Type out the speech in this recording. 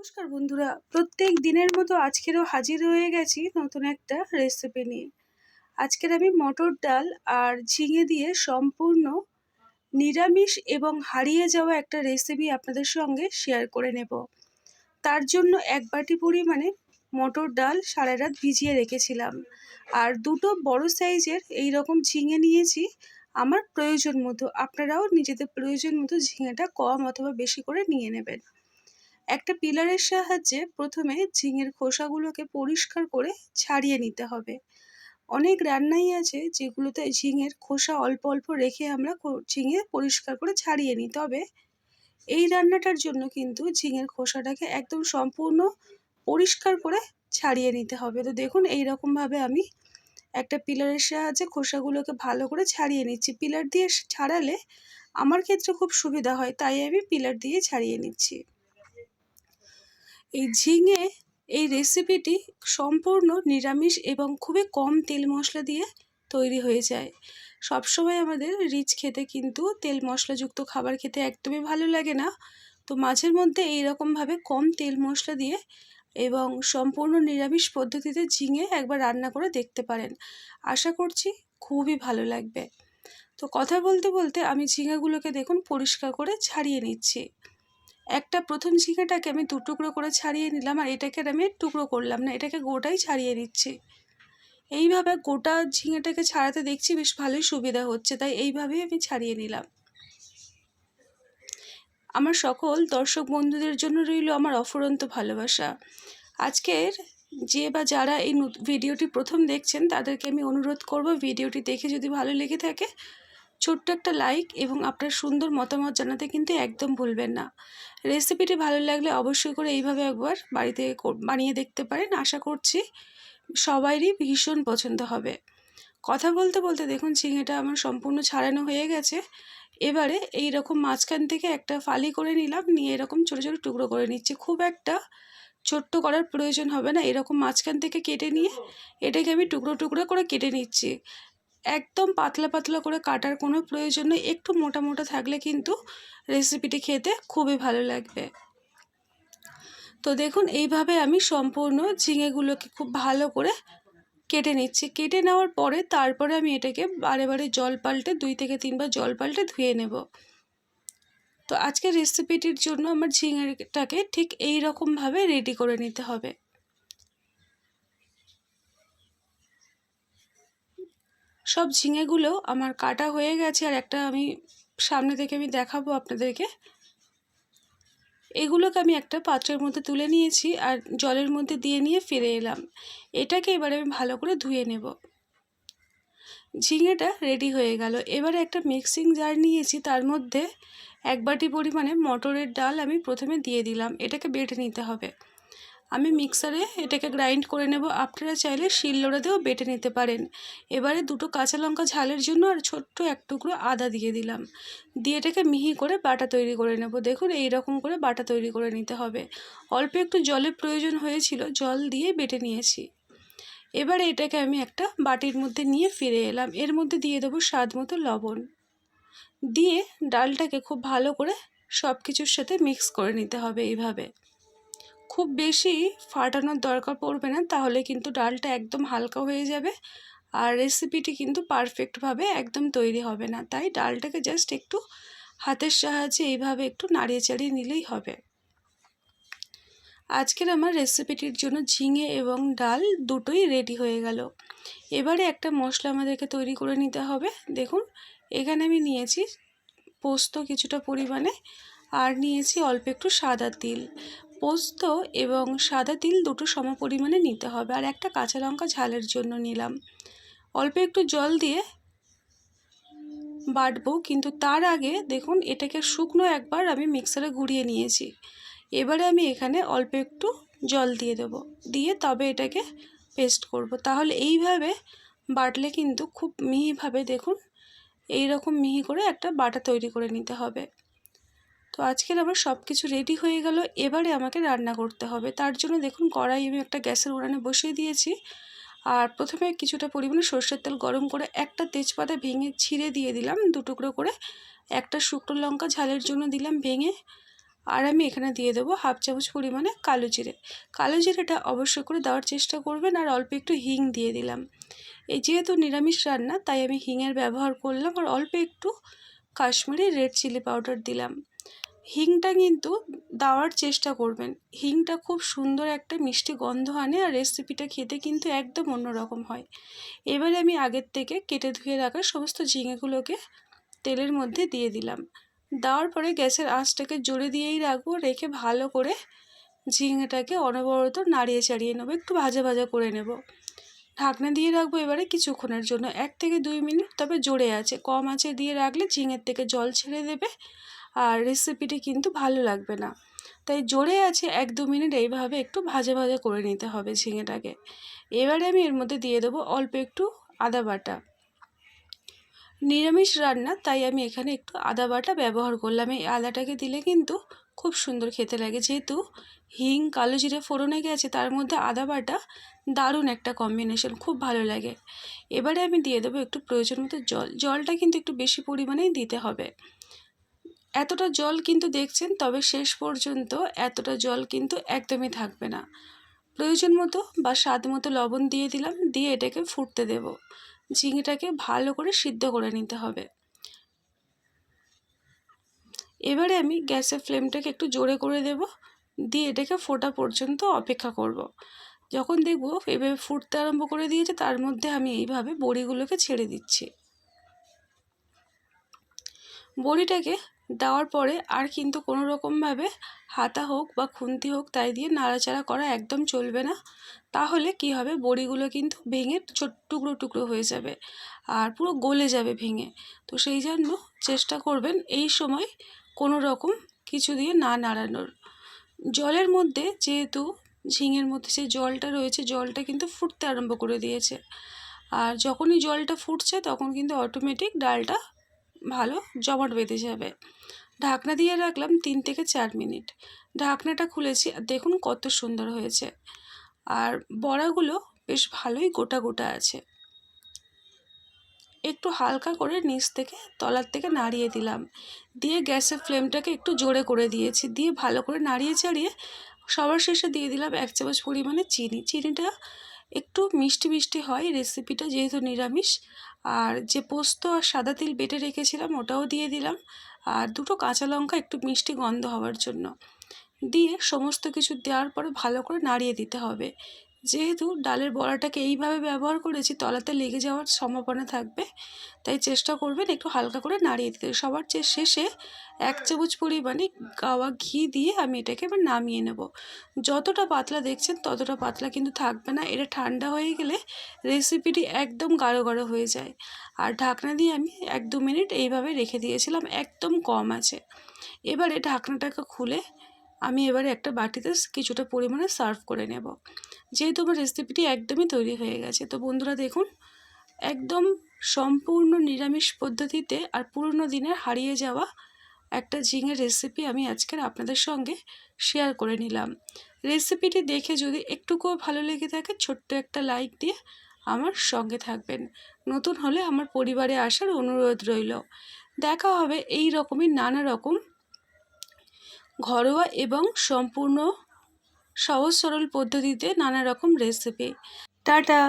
নমস্কার বন্ধুরা। প্রত্যেক দিনের মতো আজকেরও হাজির হয়ে গেছি নতুন একটা রেসিপি নিয়ে। আজকের আমি মটর ডাল আর ঝিঙে দিয়ে সম্পূর্ণ নিরামিষ এবং হারিয়ে যাওয়া একটা রেসিপি আপনাদের সঙ্গে শেয়ার করে নেব। তার জন্য এক বাটি পরিমাণে মটর ডাল সারা রাত ভিজিয়ে রেখেছিলাম। আর দুটো বড় সাইজের এই রকম ঝিঙে নিয়েছি আমার প্রয়োজন মতো। আপনারাও নিজেদের প্রয়োজন মতো ঝিঙেটা কম অথবা বেশি করে নিয়ে নেবেন। একটা পিলারের সাহায্যে প্রথমে ঝিঙের খোসাগুলোকে পরিষ্কার করে ছাড়িয়ে নিতে হবে। অনেক রান্নাই আছে যেগুলোতে ঝিঙের খোসা অল্প অল্প রেখে আমরা ঝিঙে পরিষ্কার করে ছাড়িয়ে নিই। তবে এই রান্নাটার জন্য কিন্তু ঝিঙের খোসাটাকে একদম সম্পূর্ণ পরিষ্কার করে ছাড়িয়ে নিতে হবে। তো দেখুন এই রকমভাবে আমি একটা পিলারের সাহায্যে খোসাগুলোকে ভালো করে ছাড়িয়ে নিচ্ছি। পিলার দিয়ে ছাড়ালে আমার ক্ষেত্রে খুব সুবিধা হয়, তাই আমি পিলার দিয়ে ছাড়িয়ে নিচ্ছি। এই ঝিঙে এই রেসিপিটি সম্পূর্ণ নিরামিষ এবং খুবই কম তেল মশলা দিয়ে তৈরি হয়ে যায়। সবসময় আমাদের রিচ খেতে কিন্তু তেল মশলাযুক্ত খাবার খেতে একদমই ভালো লাগে না। তো মাঝের মধ্যে এইরকমভাবে কম তেল মশলা দিয়ে এবং সম্পূর্ণ নিরামিষ পদ্ধতিতে ঝিঙে একবার রান্না করে দেখতে পারেন। আশা করছি খুবই ভালো লাগবে। তো কথা বলতে বলতে আমি ঝিঙেগুলোকে দেখুন পরিষ্কার করে ছাড়িয়ে নিচ্ছি। একটা প্রথম ঝিঙেটাকে আমি দু টুকরো করে ছাড়িয়ে নিলাম আর এটাকে আমি টুকরো করলাম না, এটাকে গোটাই ছাড়িয়ে নিচ্ছি। এইভাবে গোটা ঝিঙেটাকে ছাড়াতে দেখছি বেশ ভালোই সুবিধা হচ্ছে, তাই এইভাবেই আমি ছাড়িয়ে নিলাম। আমার সকল দর্শক বন্ধুদের জন্য রইল আমার অফুরন্ত ভালোবাসা। আজকের যে বা যারা এই ভিডিওটি প্রথম দেখছেন তাদেরকে আমি অনুরোধ করব ভিডিওটি দেখে যদি ভালো লেগে থাকে ছোট্ট একটা লাইক এবং আপনার সুন্দর মতামত জানাতে কিন্তু একদম ভুলবেন না। রেসিপিটি ভালো লাগলে অবশ্যই করে এইভাবে একবার বাড়িতে বানিয়ে দেখতে পারেন। আশা করছি সবাইরই ভীষণ পছন্দ হবে। কথা বলতে বলতে দেখুন, ঝিঙেটা আমার সম্পূর্ণ ছাড়ানো হয়ে গেছে। এবারে এই রকম মাঝখান থেকে একটা ফালি করে নিলাম। নিয়ে এরকম ছোটো ছোটো টুকরো করে নিচ্ছি। খুব একটা ছোট্ট করার প্রয়োজন হবে না। এরকম মাঝখান থেকে কেটে নিয়ে এটাকে আমি টুকরো টুকরো করে কেটে নিচ্ছি। একদম পাতলা পাতলা করে কাটার কোনো প্রয়োজন নেই। একটু মোটা মোটা থাকলে কিন্তু রেসিপিটি খেতে খুবই ভালো লাগবে। তো দেখুন, এইভাবে আমি সম্পূর্ণ ঝিঙেগুলোকে খুব ভালো করে কেটে নিচ্ছি। কেটে নেওয়ার পরে তারপরে আমি এটাকে বারে বারে জল পাল্টে, দুই থেকে তিনবার জল পাল্টে ধুয়ে নেব। তো আজকের রেসিপিটির জন্য আমার ঝিঙেটাকে ঠিক এই রকমভাবে রেডি করে নিতে হবে। সব ঝিঙেগুলো আমার কাটা হয়ে গেছে আর একটা আমি সামনে থেকে আমি দেখাবো আপনাদেরকে। এগুলোকে আমি একটা পাত্রের মধ্যে তুলে নিয়েছি আর জলের মধ্যে দিয়ে নিয়ে ফিরে এলাম। এটাকে এবারে আমি ভালো করে ধুয়ে নেব। ঝিঙেটা রেডি হয়ে গেল। এবারে একটা মিক্সিং জার নিয়েছি, তার মধ্যে এক বাটি পরিমাণে মটরের ডাল আমি প্রথমে দিয়ে দিলাম। এটাকে বেটে নিতে হবে। আমি মিক্সারে এটাকে গ্রাইন্ড করে নেব। আপনারা চাইলে শিলনোড়াতেও বেটে নিতে পারেন। এবারে দুটো কাঁচা লঙ্কা ঝালের জন্য আর ছোট্ট এক টুকরো আদা দিয়ে দিলাম। দিয়ে এটাকে মিহি করে বাটা তৈরি করে নেব। দেখুন এই রকম করে বাটা তৈরি করে নিতে হবে। অল্প একটু জলের প্রয়োজন হয়েছিল, জল দিয়ে বেটে নিয়েছি। এবারে এটাকে আমি একটা বাটির মধ্যে নিয়ে ফিরে এলাম। এর মধ্যে দিয়ে দেবো স্বাদ মতো লবণ। দিয়ে ডালটাকে খুব ভালো করে সব কিছুর সাথে মিক্স করে নিতে হবে এইভাবে। খুব বেশি ফাটানোর দরকার পড়বে না, তাহলে কিন্তু ডালটা একদম হালকা হয়ে যাবে। আর রেসিপিটি কিন্তু পারফেক্টভাবে একদম তৈরি হবে না, তাই ডালটাকে জাস্ট একটু হাতের সাহায্যে এইভাবে একটু নাড়িয়ে চাড়িয়ে নিলেই হবে। আজকের আমার রেসিপিটির জন্য ঝিঙে এবং ডাল দুটোই রেডি হয়ে গেল। এবারে একটা মশলা আমাদেরকে তৈরি করে নিতে হবে। দেখুন, এখানে আমি নিয়েছি পোস্ত কিছুটা পরিমাণে, আর নিয়েছি অল্প একটু সাদা তিল। পোস্ত এবং সাদা তিল দুটো সম পরিমাণে নিতে হবে আর একটা কাঁচা লঙ্কা ঝালের জন্য নিলাম। অল্প একটু জল দিয়ে বাটবো, কিন্তু তার আগে দেখুন এটাকে শুকনো একবার আমি মিক্সারে ঘুরিয়ে নিয়েছি। এবারে আমি এখানে অল্প একটু জল দিয়ে দেব, দিয়ে তবে এটাকে পেস্ট করব। তাহলে এইভাবে বাটলে কিন্তু খুব মিহিভাবে দেখুন এই রকম মিহি করে একটা বাটা তৈরি করে নিতে হবে। তো আজকের আমার সব কিছু রেডি হয়ে গেল, এবারে আমাকে রান্না করতে হবে। তার জন্য দেখুন কড়াই আমি একটা গ্যাসের উড়ানে বসিয়ে দিয়েছি। আর প্রথমে কিছুটা পরিমাণে সর্ষের তেল গরম করে একটা তেজপাতা ভেঙে ছিঁড়ে দিয়ে দিলাম দুটুকরো করে। একটা শুকনো লঙ্কা ঝালের জন্য দিলাম ভেঙে। আর আমি এখানে দিয়ে দেবো হাফ চামচ পরিমাণে কালো জিরে। কালো জিরেটা অবশ্যই করে দেওয়ার চেষ্টা করবেন আর অল্প একটু হিং দিয়ে দিলাম। এই যেহেতু নিরামিষ রান্না, তাই আমি হিংয়ের ব্যবহার করলাম আর অল্প একটু কাশ্মীরি রেড চিলি পাউডার দিলাম। হিংটা কিন্তু দেওয়ার চেষ্টা করবেন। হিংটা খুব সুন্দর একটা মিষ্টি গন্ধ আনে আর রেসিপিটা খেতে কিন্তু একদম অন্যরকম হয়। এবারে আমি আগের থেকে কেটে ধুয়ে রাখা সমস্ত ঝিঙেগুলোকে তেলের মধ্যে দিয়ে দিলাম। দেওয়ার পরে গ্যাসের আঁচটাকে জোরে দিয়েই রাখব, রেখে ভালো করে ঝিঙেটাকে অনবরত নাড়িয়ে চাড়িয়ে নেব, একটু ভাজা ভাজা করে নেব। ঢাকনা দিয়ে রাখব এবারে কিছুক্ষণের জন্য, এক থেকে দুই মিনিট তবে জোরে আছে। কম আছে দিয়ে রাখলে ঝিঙের থেকে জল ছেড়ে দেবে আর রেসিপিটি কিন্তু ভালো লাগবে না। তাই জোরে আছে এক দু মিনিট এইভাবে একটু ভাজা ভাজা করে নিতে হবে ঝিঙেটাকে। এবারে আমি এর মধ্যে দিয়ে দেবো অল্প একটু আদা বাটা। নিরামিষ রান্না, তাই আমি এখানে একটু আদা বাটা ব্যবহার করলাম। এই আদাটাকে দিলে কিন্তু খুব সুন্দর খেতে লাগে। যেহেতু হিং, কালো জিরে ফোড়নে গেছে, তার মধ্যে আদা বাটা দারুণ একটা কম্বিনেশন খুব ভালো লাগে। এবারে আমি দিয়ে দেবো একটু প্রয়োজন মতো জল। জলটা কিন্তু একটু বেশি পরিমাণেই দিতে হবে। এতটা জল কিন্তু দেখছেন, তবে শেষ পর্যন্ত এতটা জল কিন্তু একদমই থাকবে না। প্রয়োজন মতো বা স্বাদ মতো লবণ দিয়ে দিলাম, দিয়ে এটাকে ফুটতে দেব। ঝিঙেটাকে ভালো করে সিদ্ধ করে নিতে হবে। এবারে আমি গ্যাসের ফ্লেমটাকে একটু জোরে করে দেব, দিয়ে এটাকে ফোটা পর্যন্ত অপেক্ষা করব। যখন দেখব এভাবে ফুটতে আরম্ভ করে দিয়েছে, তার মধ্যে আমি এইভাবে বড়িগুলোকে ছেড়ে দিচ্ছি। বড়িটাকে দেওয়ার পরে আর কিন্তু কোনো রকমভাবে হাতা হোক বা খুন্তি হোক তাই দিয়ে নাড়াচাড়া করা একদম চলবে না। তাহলে কি হবে? বড়িগুলো কিন্তু ভেঙে ছোট টুকরো টুকরো হয়ে যাবে আর পুরো গলে যাবে ভেঙে। তো সেই জন্য চেষ্টা করবেন এই সময় কোনো রকম কিছু দিয়ে না নাড়ানোর। জলের মধ্যে যেহেতু ঝিঙের মধ্যে যে জলটা রয়েছে, জলটা কিন্তু ফুটতে আরম্ভ করে দিয়েছে। আর যখনই জলটা ফুটছে তখন কিন্তু অটোমেটিক ডালটা ভালো, জমাট বেঁধে যাবে। ঢাকনা দিয়ে রাখলাম তিন থেকে চার মিনিট। ঢাকনাটা খুলেছি, আর দেখুন কত সুন্দর হয়েছে। আর বড়াগুলো বেশ ভালোই গোটা গোটা আছে। একটু হালকা করে নিচ থেকে তলার থেকে নাড়িয়ে দিলাম। দিয়ে গ্যাসের ফ্লেমটাকে একটু জোরে করে দিয়েছি। দিয়ে ভালো করে নাড়িয়ে চাড়িয়ে সবার শেষে দিয়ে দিলাম এক চামচ পরিমাণে চিনি। চিনিটা একটু মিষ্টি মিষ্টি হয় রেসিপিটা যেহেতু নিরামিষ। আর যে পোস্ত আর সাদা তিল বেটে রেখেছিলাম ওটাও দিয়ে দিলাম। আর দুটো কাঁচা লঙ্কা একটু মিষ্টি গন্ধ হওয়ার জন্য। দিয়ে সমস্ত কিছু দেওয়ার পরে ভালো করে নাড়িয়ে দিতে হবে। যেহেতু ডালের বড়াটাকে এইভাবে ব্যবহার করেছি, তলাতে লেগে যাওয়ার সম্ভাবনা থাকবে। তাই চেষ্টা করবেন একটু হালকা করে নাড়িয়ে দিতে। সবার চেয়ে শেষে এক চামচ পরিমাণে গাওয়া ঘি দিয়ে আমি এটাকে এবার নামিয়ে নেব। যতটা পাতলা দেখছেন ততটা পাতলা কিন্তু থাকবে না। এটা ঠান্ডা হয়ে গেলে রেসিপিটি একদম গাঢ় গাঢ় হয়ে যায়। আর ঢাকনা দিয়ে আমি এক দু মিনিট এইভাবে রেখে দিয়েছিলাম, একদম কম আছে। এবারে ঢাকনাটাকে খুলে আমি এবারে একটা বাটিতে কিছুটা পরিমাণে সার্ভ করে নেব। যেহেতু আমার রেসিপিটি একদমই তৈরি হয়ে গেছে, তো বন্ধুরা দেখুন, একদম সম্পূর্ণ নিরামিষ পদ্ধতিতে আর পুরনো দিনের হারিয়ে যাওয়া একটা ঝিঙের রেসিপি আমি আজকের আপনাদের সঙ্গে শেয়ার করে নিলাম। রেসিপিটি দেখে যদি একটুকুও ভালো লেগে থাকে, ছোট্ট একটা লাইক দিয়ে আমার সঙ্গে থাকবেন। নতুন হলে আমার পরিবারে আসার অনুরোধ রইল। দেখা হবে এই রকমই নানা রকম ঘরোয়া এবং সম্পূর্ণ সহজ সরল পদ্ধতিতে নানা রকম রেসিপি টাটা!